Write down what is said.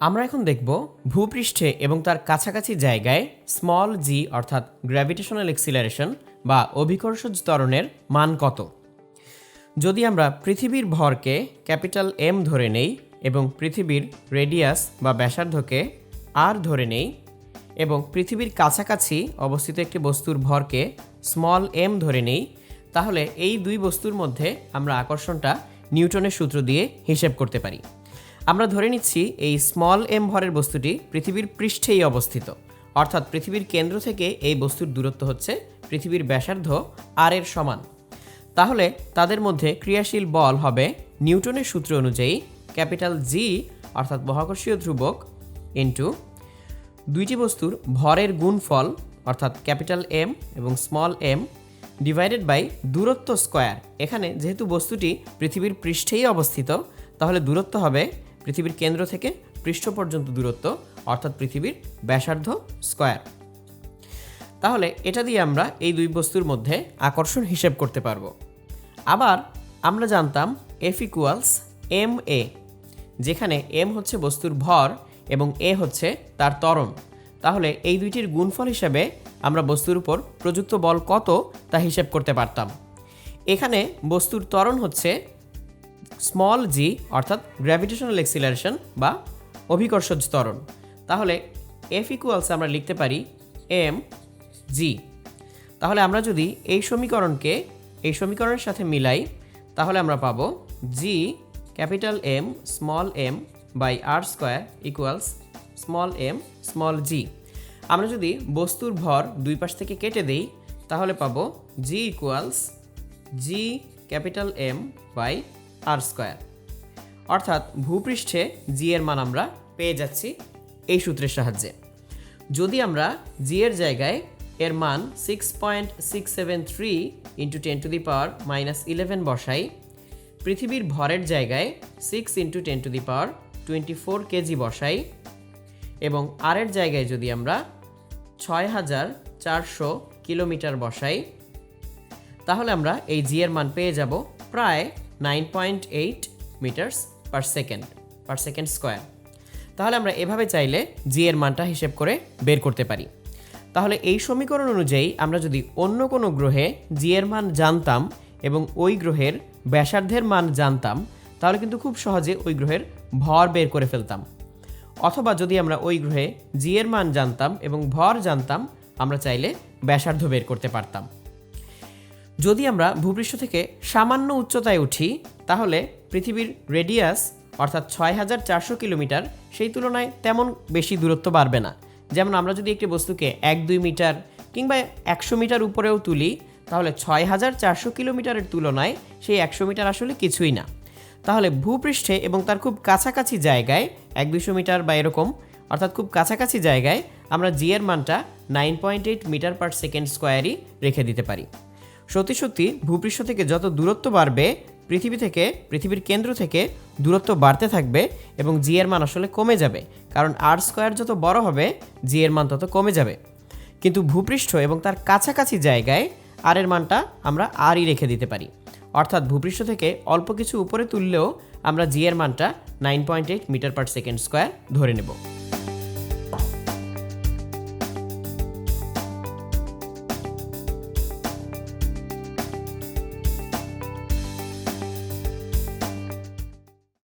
আমরা এখন দেখব ভূপৃষ্ঠে এবং তার কাছাকাছি জায়গায় স্মল জি অর্থাৎ গ্র্যাভিটেশনাল এক্সিলারেশন বা অভিকর্ষজ ত্বরণের মান কত। যদি আমরা পৃথিবীর ভরকে ক্যাপিটাল এম ধরে নেই এবং পৃথিবীর রেডিয়াস বা ব্যাসার্ধকে আর ধরে নেই এবং পৃথিবীর কাছাকাছি অবস্থিত একটি বস্তুর ভরকে স্মল এম ধরে নেই, তাহলে এই দুই বস্তুর মধ্যে আমরা আকর্ষণটা নিউটনের সূত্র দিয়ে হিসেব করতে পারি। আমরা ধরে নিচ্ছি এই স্মল এম ভরের বস্তুটি পৃথিবীর পৃষ্ঠেই অবস্থিত। অর্থাৎ পৃথিবীর কেন্দ্র থেকে এই বস্তুর দূরত্ব হচ্ছে পৃথিবীর ব্যাসার্ধ আর এর সমান। তাহলে তাদের মধ্যে ক্রিয়াশীল বল হবে নিউটনের সূত্র অনুযায়ী ক্যাপিটাল জি অর্থাৎ মহাকর্ষীয় ধ্রুবক ইন্টু দুইটি বস্তুর ভরের গুণফল, অর্থাৎ ক্যাপিটাল এম এবং স্মল এম ডিভাইডেড বাই দূরত্ব স্কোয়ার এখানে যেহেতু বস্তুটি পৃথিবীর পৃষ্ঠেই অবস্থিত, তাহলে দূরত্ব হবে পৃথিবীর কেন্দ্র থেকে পৃষ্ঠ পর্যন্ত দূরত্ব, অর্থাৎ পৃথিবীর ব্যাসার্ধ স্কোয়ার। তাহলে এটা দিয়ে আমরা এই দুই বস্তুর মধ্যে আকর্ষণ হিসেব করতে পারব। আবার আমরা জানতাম এফ ইকুয়ালস এম এ যেখানে এম হচ্ছে বস্তুর ভর এবং এ হচ্ছে তার ত্বরণ। তাহলে এই দুইটির গুণফল হিসেবে আমরা বস্তুর উপর প্রযুক্ত বল কত তা হিসেব করতে পারতাম। এখানে বস্তুর ত্বরণ হচ্ছে স্মল জি, অর্থাৎ গ্র্যাভিটেশনাল এক্সিলারেশন বা অভিকর্ষজ ত্বরণ। তাহলে এফ ইকুয়ালস আমরা লিখতে পারি এম জি তাহলে আমরা যদি এই সমীকরণকে এই সমীকরণের সাথে মিলাই, তাহলে আমরা পাবো G capital M small M by R square equals small M small G আমরা যদি বস্তুর ভর দুই পাশ থেকে কেটে দেই, তাহলে পাবো G equals G capital M by R square. অর্থাৎ ভূপৃষ্ঠে জি এর মান আমরা পেয়ে যাচ্ছি এই সূত্রের সাহায্যে। যদি আমরা জি এর জায়গায় এর মান six point six seven three into ten to the power minus eleven বসাই, পৃথিবীর ভরের জায়গায় six into ten to the power twenty four kg বসাই এবং আরের জায়গায় যদি আমরা ছয় হাজার চারশো কিলোমিটার বসাই, তাহলে আমরা এই জি এর মান পেয়ে যাব প্রায় nine point eight metres per second per second square. তাহলে আমরা এভাবে চাইলে জি এর মানটা হিসেব করে বের করতে পারি। তাহলে এই সমীকরণ অনুযায়ী আমরা যদি অন্য কোনো গ্রহে জি এর মান জানতাম এবং ওই গ্রহের ব্যাসার্ধের মান জানতাম, তাহলে কিন্তু খুব সহজে ওই গ্রহের ভর বের করে ফেলতাম। অথবা যদি আমরা ওই গ্রহে জি এর মান জানতাম এবং ভর জানতাম, আমরা চাইলে ব্যাসার্ধ বের করতে পারতাম। যদি আমরা ভূপৃষ্ঠ থেকে সামান্য উচ্চতায় উঠি, তাহলে পৃথিবীর রেডিয়াস, অর্থাৎ ছয় হাজার চারশো কিলোমিটার, সেই তুলনায় তেমন বেশি দূরত্ব বাড়বে না। যেমন আমরা যদি একটি বস্তুকে এক দুই মিটার কিংবা একশো মিটার উপরেও তুলি, তাহলে ছয় হাজার চারশো কিলোমিটারের তুলনায় সেই একশো মিটার আসলে কিছুই না। তাহলে ভূপৃষ্ঠে এবং তার খুব কাছাকাছি জায়গায় এক দুশো মিটার বা এরকম, অর্থাৎ খুব কাছাকাছি জায়গায় আমরা জি এর মানটা nine point eight metre per second স্কোয়ারই রেখে দিতে পারি। সত্যি সত্যি ভূপৃষ্ঠ থেকে যত দূরত্ব বাড়বে, পৃথিবী থেকে, পৃথিবীর কেন্দ্র থেকে দূরত্ব বাড়তে থাকবে এবং জি এর মান আসলে কমে যাবে। কারণ আর স্কোয়ার যত বড় হবে জি এর মান তত কমে যাবে। কিন্তু ভূপৃষ্ঠ এবং তার কাছাকাছি জায়গায় আর এর মানটা আমরা আরই রেখে দিতে পারি। অর্থাৎ ভূপৃষ্ঠ থেকে অল্প কিছু উপরে তুললেও আমরা জি এর মানটা nine point eight metre per second square ধরে নেব।